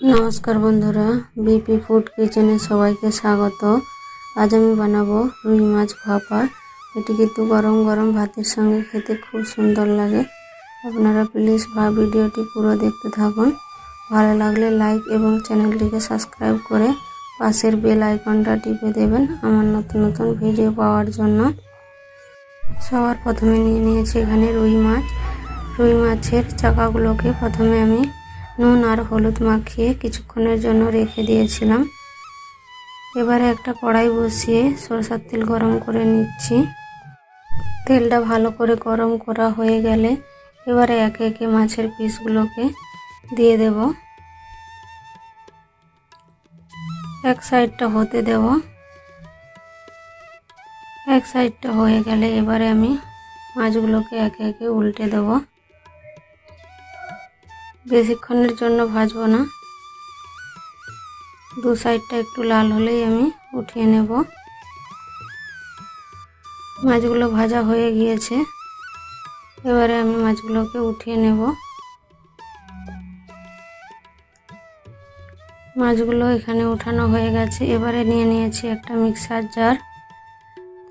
নমস্কার বন্ধুরা BP food কিচেনে সবাইকে স্বাগত। আজ আমি বানাবো রুই মাছ ভাপা। এটি কিন্তু গরম গরম ভাতের সঙ্গে খেতে খুব সুন্দর লাগে। আপনারা প্লিজ বা ভিডিওটি পুরো দেখতে থাকুন। ভালো লাগলে লাইক এবং চ্যানেলটিকে সাবস্ক্রাইব করে পাশের বেল আইকনটা টিপে দেবেন আমার নতুন নতুন ভিডিও পাওয়ার জন্য। সবার প্রথমে নিয়ে নিয়েছি এখানে রুই মাছ। রুই মাছের চাকাগুলোকে প্রথমে আমি নুন আর হলুদ মাখিয়ে কিছুক্ষণের জন্য রেখে দিয়েছিলাম। এবারে একটা কড়াই বসিয়ে সরষার তেল গরম করে নিচ্ছি। তেলটা ভালো করে গরম করা হয়ে গেলে এবারে একে একে মাছের পিসগুলোকে দিয়ে দেব। এক সাইডটা হতে দেব। এক সাইডটা হয়ে গেলে এবারে আমি মাছগুলোকে একে একে উল্টে দেবো। বেশিক্ষণের জন্য ভাজবো না। দু সাইডটা একটু লাল হলেই আমি উঠিয়ে নেব। মাছগুলো ভাজা হয়ে গিয়েছে। এবারে আমি মাছগুলোকে উঠিয়ে নেব। মাছগুলো এখানে উঠানো হয়ে গেছে। এবারে নিয়ে নিয়েছি একটা মিক্সার জার।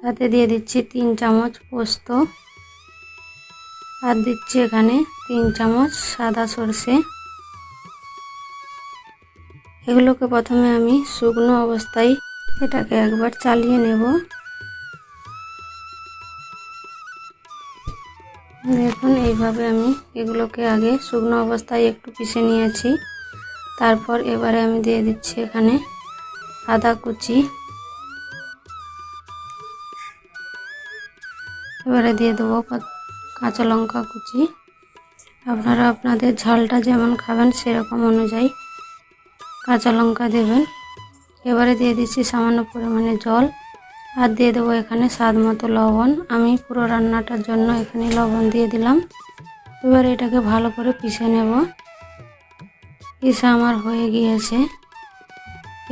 তাতে দিয়ে দিচ্ছি তিন চামচ পোস্ত। আর দিচ্ছি এখানে তিন চামচ সাদা সর্ষে। এগুলোকে প্রথমে আমি শুকনো অবস্থায় এটাকে একবার চালিয়ে নেব। দেখুন, এইভাবে আমি এগুলোকে আগে শুকনো অবস্থায় একটু পিষে নিয়েছি। তারপর এবারে আমি দিয়ে দিচ্ছি এখানে আদা কুচি। এবারে দিয়ে দেবো কাঁচা লঙ্কা কুচি। আপনারা আপনাদের ঝালটা যেমন খাবেন সেরকম অনুযায়ী কাঁচা লঙ্কা দেবেন। এবারে দিয়ে দিচ্ছি সামান্য পরিমাণে জল। আর দিয়ে দেবো এখানে স্বাদ মতো লবণ। আমি পুরো রান্নাটার জন্য এখানে লবণ দিয়ে দিলাম। এবার এটাকে ভালো করে পিষে নেব। পিসা আমার হয়ে গিয়েছে।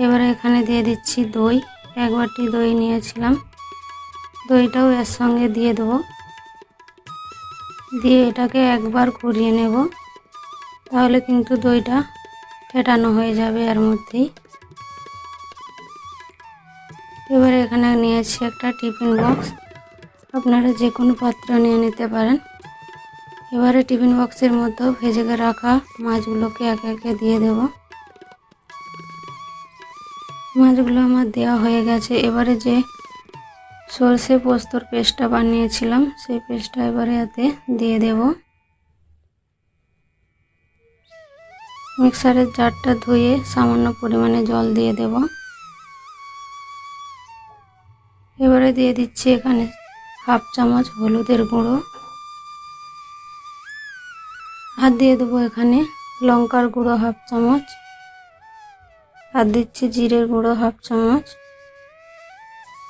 এবারে এখানে দিয়ে দিচ্ছি দই। এক বাটি দই নিয়েছিলাম। দইটাও এর সঙ্গে দিয়ে দেবো। দিয়ে এটাকে একবার ঘুরিয়ে নেব। তাহলে কিন্তু দইটা ফেটানো হয়ে যাবে এর মধ্যেই। এবারে এখানে নিয়েছি একটা টিফিন বক্স। আপনারা যে কোনো পাত্র নিয়ে নিতে পারেন। এবারে টিফিন বক্সের মধ্যেও ভেজে রাখা মাছগুলোকে একে একে দিয়ে দেব। মাছগুলো আমার দেওয়া হয়ে গেছে। এবারে যে সর্ষে পোস্তর পেস্টটা বানিয়েছিলাম, সেই পেস্টটা এবারে এতে দিয়ে দেব। মিক্সারের জারটা ধুয়ে সামান্য পরিমাণে জল দিয়ে দেব। এবারে দিয়ে দিচ্ছি এখানে হাফ চামচ হলুদের গুঁড়ো। আর দিয়ে দেবো এখানে লঙ্কার গুঁড়ো হাফ চামচ। আর দিচ্ছি জিরের গুঁড়ো হাফ চামচ।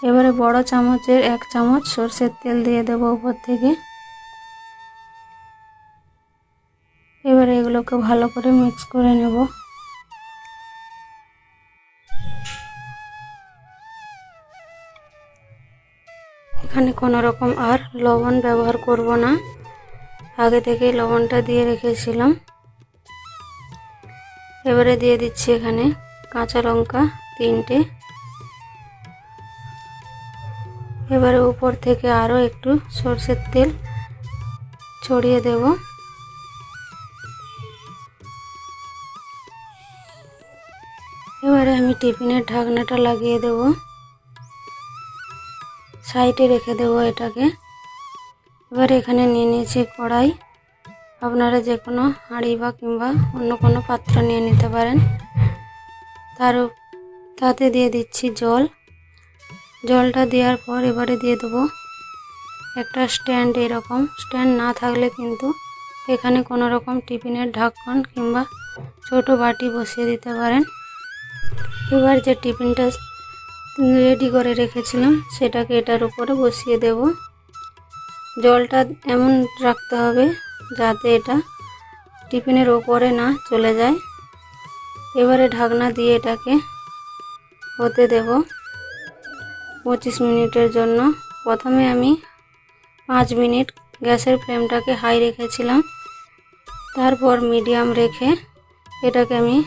এবারে বড় চামচের এক চামচ সর্ষের তেল দিয়ে দেব উপর থেকে। এবারে এগুলোকে ভালো করে মিক্স করে নেব। এখানে কোনো রকম আর লবণ ব্যবহার করব না। আগে থেকেই লবণটা দিয়ে রেখেছিলাম। এবারে দিয়ে দিচ্ছি এখানে কাঁচা লঙ্কা তিনটে। এবারে উপর থেকে আরও একটু সর্ষের তেল ছড়িয়ে দেব। এবারে আমি টিফিনের ঢাকনাটা লাগিয়ে দেব। সাইডে রেখে দেব এটাকে। এবার এখানে নিয়ে নিয়েছি কড়াই। আপনারা যে কোনো হাঁড়ি বা কিংবা অন্য কোনো পাত্র নিয়ে নিতে পারেন। তার তাতে দিয়ে দিচ্ছি জল। জলটা দেওয়ার পর এবারে দিয়ে দেবো একটা স্ট্যান্ড এরকম। স্ট্যান্ড না থাকলে কিন্তু এখানে কোনো রকম টিফিনের ঢাকন কিংবা ছোট বাটি বসিয়ে দিতে পারেন। এবার যে টিফিনটা রেডি করে রেখেছিলাম, সেটাকে এটার উপরে বসিয়ে দেব। জলটা এমন রাখতে হবে যাতে এটা টিফিনের ওপরে না চলে যায়। এবারে ঢাকনা দিয়ে এটাকে হতে দেব। পঁচিশ মিনিটের জন্য প্রথমে আমি পাঁচ মিনিট গ্যাসের ফ্লেমটাকে হাই রেখেছিলাম। তারপর মিডিয়াম রেখে এটাকে আমি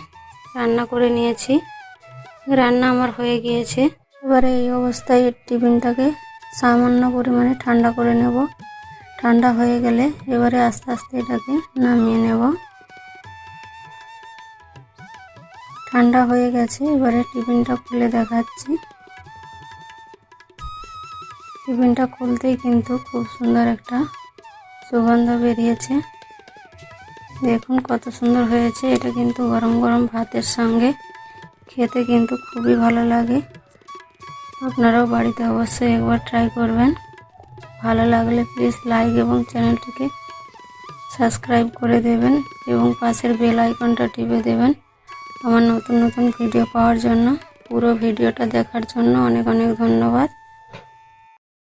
রান্না করে নিয়েছি। রান্না আমার হয়ে গিয়েছে। এবারে এই অবস্থায় টিফিনটাকে সামান্য পরিমাণে ঠান্ডা করে নেব। ঠান্ডা হয়ে গেলে এবারে আস্তে আস্তে এটাকে নামিয়ে নেব। ঠান্ডা হয়ে গেছে। এবারে টিফিনটা খুলে দেখাচ্ছি। টিফিনটা খুলতেই কিন্তু খুব সুন্দর একটা সুগন্ধ বেরিয়েছে। দেখুন কত সুন্দর হয়েছে। এটা কিন্তু গরম গরম ভাতের সঙ্গে খেতে কিন্তু খুবই ভালো লাগে। আপনারাও বাড়িতে অবশ্যই একবার ট্রাই করবেন। ভালো লাগলে প্লিজ লাইক এবং চ্যানেলটিকে সাবস্ক্রাইব করে দেবেন এবং পাশের বেল আইকনটা টিপে দেবেন আমার নতুন নতুন ভিডিও পাওয়ার জন্য। পুরো ভিডিওটা দেখার জন্য অনেক অনেক ধন্যবাদ।